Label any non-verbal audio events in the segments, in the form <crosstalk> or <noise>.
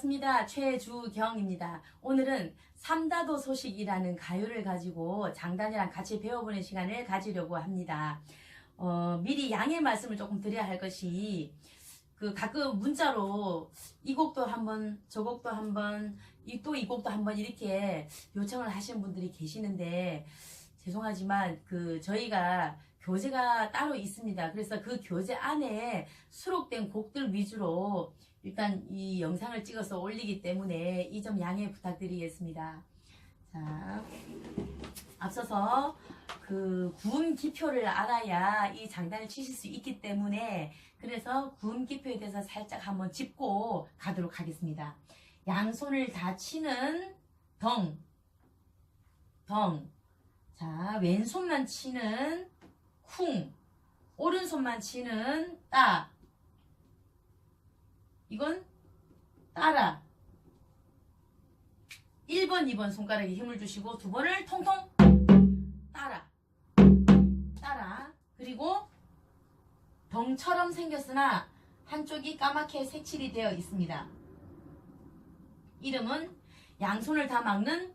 반갑습니다. 최주경입니다. 오늘은 삼다도 소식이라는 가요를 가지고 장단이랑 같이 배워보는 시간을 가지려고 합니다. 어, 미리 양해 말씀을 조금 드려야 할 것이 그 가끔 문자로 이 곡도 한번 저 곡도 한번 이또이 곡도 한번 이렇게 요청을 하시는 분들이 계시는데 죄송하지만 그 저희가 교재가 따로 있습니다. 그래서 그 교재 안에 수록된 곡들 위주로 일단 이 영상을 찍어서 올리기 때문에 이 점 양해 부탁드리겠습니다. 자, 앞서서 그 구음 기표를 알아야 이 장단을 치실 수 있기 때문에 그래서 구음 기표에 대해서 살짝 한번 짚고 가도록 하겠습니다. 양손을 다 치는 덩, 덩. 자, 왼손만 치는 쿵, 오른손만 치는 따. 이건 따라. 1번, 2번 손가락에 힘을 주시고 두 번을 통통 따라. 따라. 그리고 덩처럼 생겼으나 한쪽이 까맣게 색칠이 되어 있습니다. 이름은 양손을 다 막는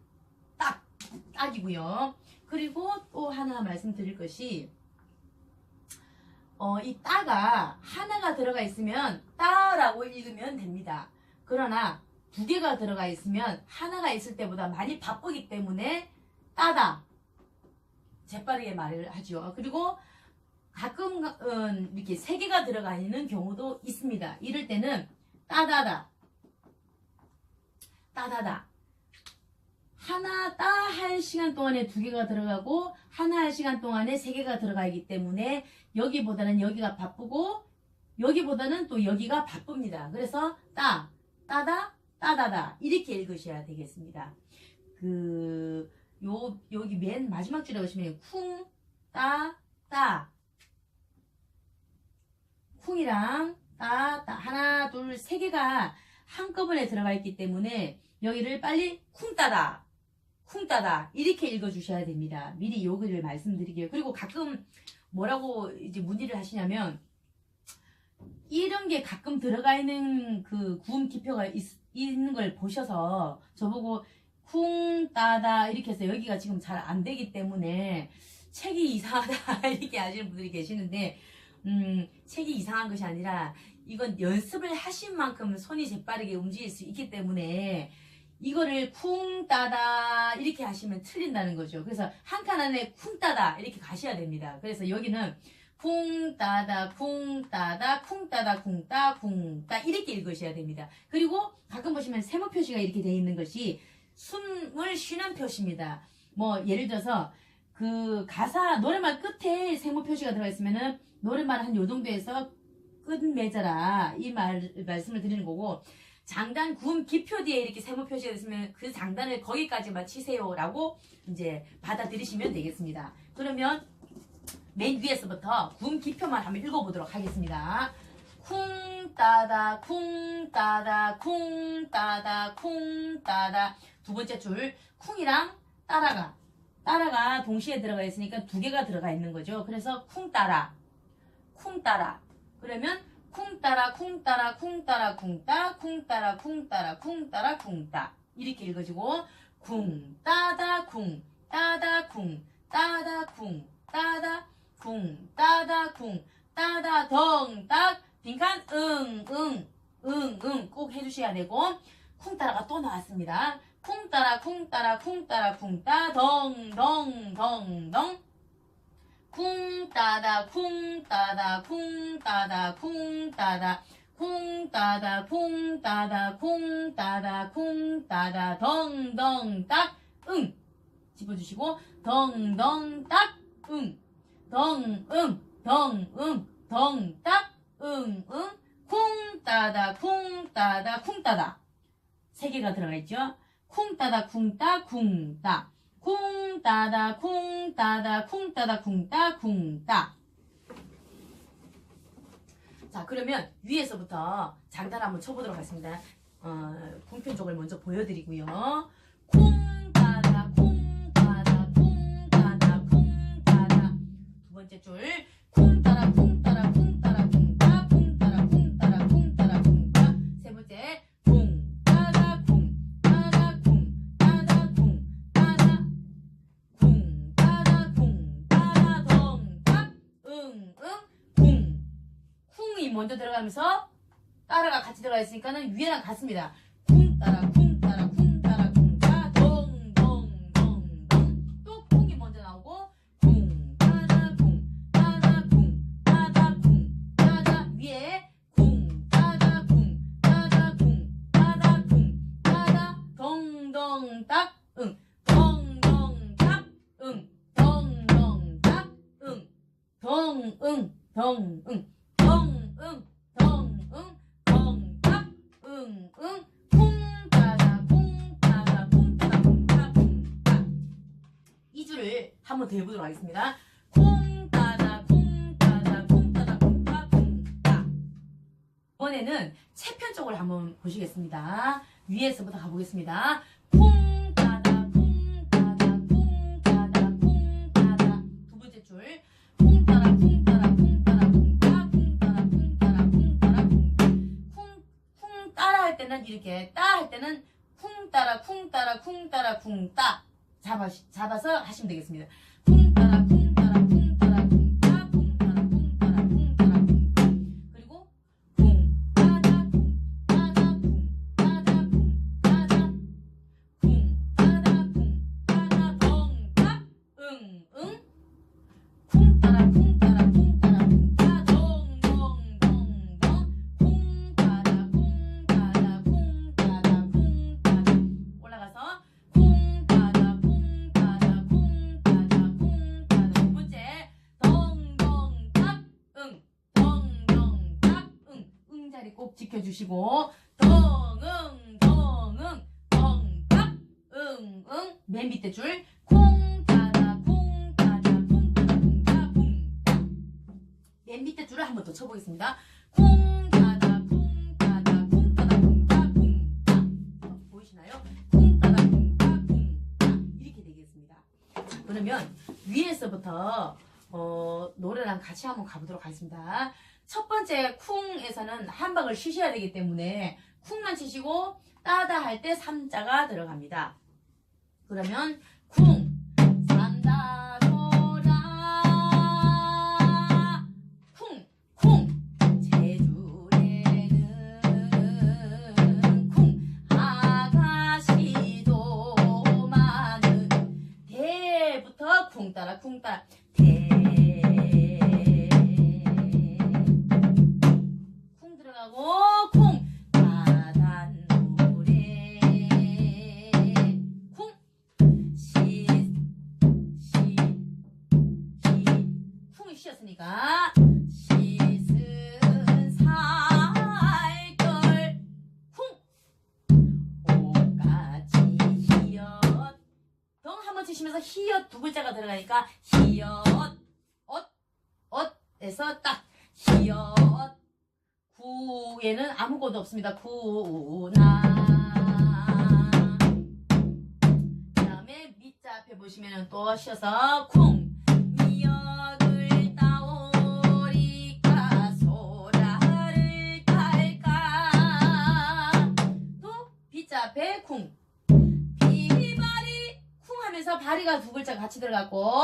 딱, 딱이고요. 그리고 또 하나 말씀드릴 것이 어, 이 따가 하나가 들어가 있으면 따라고 읽으면 됩니다. 그러나 두 개가 들어가 있으면 하나가 있을 때보다 많이 바쁘기 때문에 따다. 재빠르게 말을 하죠. 그리고 가끔 은 이렇게 세 개가 들어가 있는 경우도 있습니다. 이럴 때는 따다다. 따다다. 하나 따 할 시간 동안에 두 개가 들어가고 하나 할 시간 동안에 세 개가 들어가 있기 때문에 여기보다는 여기가 바쁘고 여기보다는 또 여기가 바쁩니다. 그래서 따, 따다, 따다다 이렇게 읽으셔야 되겠습니다. 그 요, 여기 맨 마지막 줄에 보시면 쿵, 따, 따 쿵이랑 따, 따 하나, 둘, 세 개가 한꺼번에 들어가 있기 때문에 여기를 빨리 쿵 따다 쿵 따다 이렇게 읽어주셔야 됩니다. 미리 요거를 말씀드리게요. 그리고 가끔 뭐라고 이제 문의를 하시냐면 이런 게 가끔 들어가 있는 그 구음 기표가 있, 있는 걸 보셔서 저보고 쿵 따다 이렇게 해서 여기가 지금 잘 안 되기 때문에 책이 이상하다 <laughs> 이렇게 하시는 분들이 계시는데 음 책이 이상한 것이 아니라 이건 연습을 하신 만큼 손이 재빠르게 움직일 수 있기 때문에 이거를 쿵 따다 이렇게 하시면 틀린다는 거죠. 그래서 한 칸 안에 쿵 따다 이렇게 가셔야 됩니다. 그래서 여기는 쿵 따다 쿵 따다 쿵 따다 쿵 따 쿵 따 이렇게 읽으셔야 됩니다. 그리고 가끔 보시면 세모 표시가 이렇게 되어 있는 것이 숨을 쉬는 표시입니다. 뭐 예를 들어서 그 가사 노래말 끝에 세모 표시가 들어가 있으면은 노래말 한 요 정도에서 끝 맺어라 이 말 말씀을 드리는 거고 장단 구음 기표 뒤에 이렇게 세모 표시가 있으면 그 장단을 거기까지만 치세요라고 이제 받아들이시면 되겠습니다. 그러면 맨 위에서부터 구음 기표만 한번 읽어보도록 하겠습니다. 쿵 따다 쿵 따다 쿵 따다 쿵 따다 두 번째 줄 쿵이랑 따라가 따라가 동시에 들어가 있으니까 두 개가 들어가 있는 거죠. 그래서 쿵 따라 쿵 따라 그러면 쿵 따라 쿵 따라 쿵 따라 쿵따 쿵 따라 쿵 따라 쿵 따라 쿵따. 이렇게 읽어지고 쿵 따다 쿵 따다 쿵 따다 쿵 따다 쿵 따다 쿵 따다 덩딱 빈칸 응응 응응 꼭 해주셔야 되고 쿵 따라가 또 나왔습니다. 쿵 따라 쿵 따라 쿵 따라 쿵따 덩덩덩덩 쿵 따다 쿵 따다 쿵 따다 쿵 따다 쿵 따다 쿵 따다 쿵 따다 쿵 따다 덩덩 딱 응 집어주시고 덩덩 딱 응 덩응 덩응 덩딱 응응 쿵 따다 쿵 따다 쿵 따다 세 개가 들어가 있죠. 쿵 따다 쿵 따 쿵 따. 쿵 따다 쿵 따다 쿵 따다 쿵따 쿵 따. 자 그러면 위에서부터 장단 한번 쳐보도록 하겠습니다. 어, 궁편 쪽을 먼저 보여드리고요. 쿵 따다 쿵 따다 쿵 따다 쿵 따다 두 번째 줄 먼저 들어가면서 따라가 같이 들어가 있으니까는 위에랑 같습니다. 쿵 따라 쿵 한번더 해보도록 하겠습니다. 쿵 따다 쿵 따다 쿵 따다 쿵 따다 쿵따 이번에는 채편 쪽을 한번 보시겠습니다. 위에서부터 가보겠습니다. 쿵 따다 쿵 따다 쿵 따다 쿵 따다 두 번째 줄쿵 따라 쿵 따라 쿵 따라 쿵따쿵 따라 할 때는 이렇게 따 할 때는 쿵 따라 쿵 따라 쿵 따라 쿵따 잡아 잡아서 하시면 되겠습니다. 자리 꼭 지켜주시고 덩응 덩응 덩딱 응응 맨 밑에 줄 콩 따다 콩 따다 콩 따다 콩 따다 콩맨 밑에 줄을 한 번 더 쳐보겠습니다. 콩 따다 콩 따다 콩 따다 콩 따다 콩 따. 보이시나요? 콩 따다 콩 따다 콩 따. 이렇게 되겠습니다. 자, 그러면 위에서부터 어, 노래랑 같이 한번 가보도록 하겠습니다. 첫 번째 쿵에서는 한 박을 쉬셔야 되기 때문에 쿵만 치시고 따다 할때 삼자가 들어갑니다. 그러면 쿵 산다 돌아 쿵쿵 제주에는 쿵 아가씨도 많은 대부터 쿵 따라 쿵 따라 치시면서 히읗 두 글자가 들어가니까 히읗 엇 엇에서 딱 히읗. 구에는 아무것도 없습니다. 구나. 그 다음에 밑자 앞에 보시면 또 쉬어서 쿵 바리가 두 글자 같이 들어갔고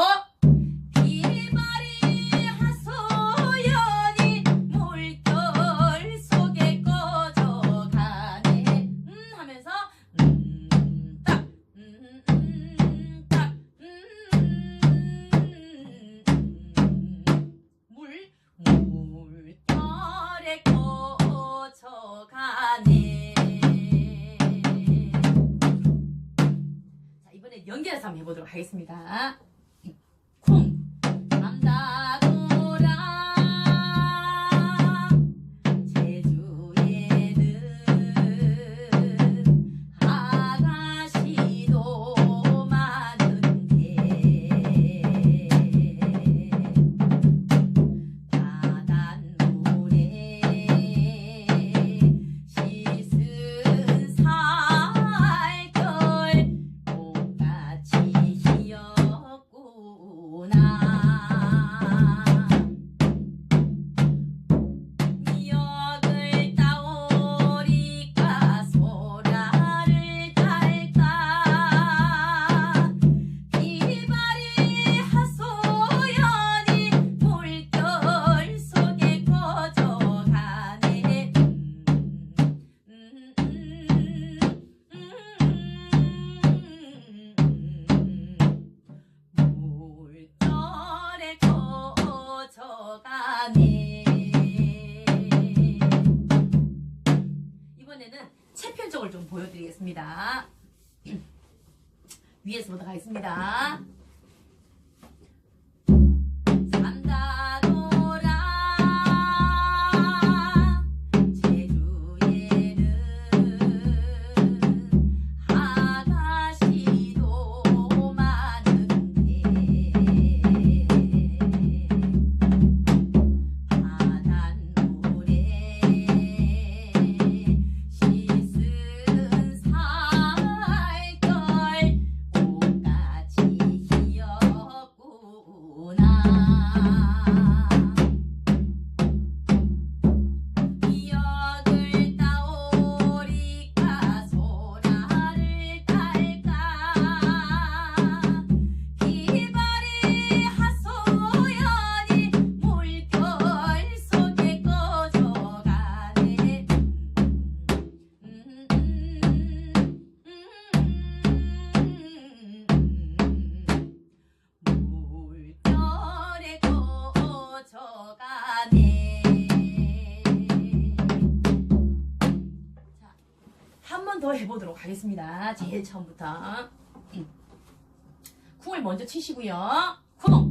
하겠습니다. 위에서부터 가겠습니다. 해보도록 하겠습니다. 제일 처음부터. 음. 쿵을 먼저 치시고요. 쿵!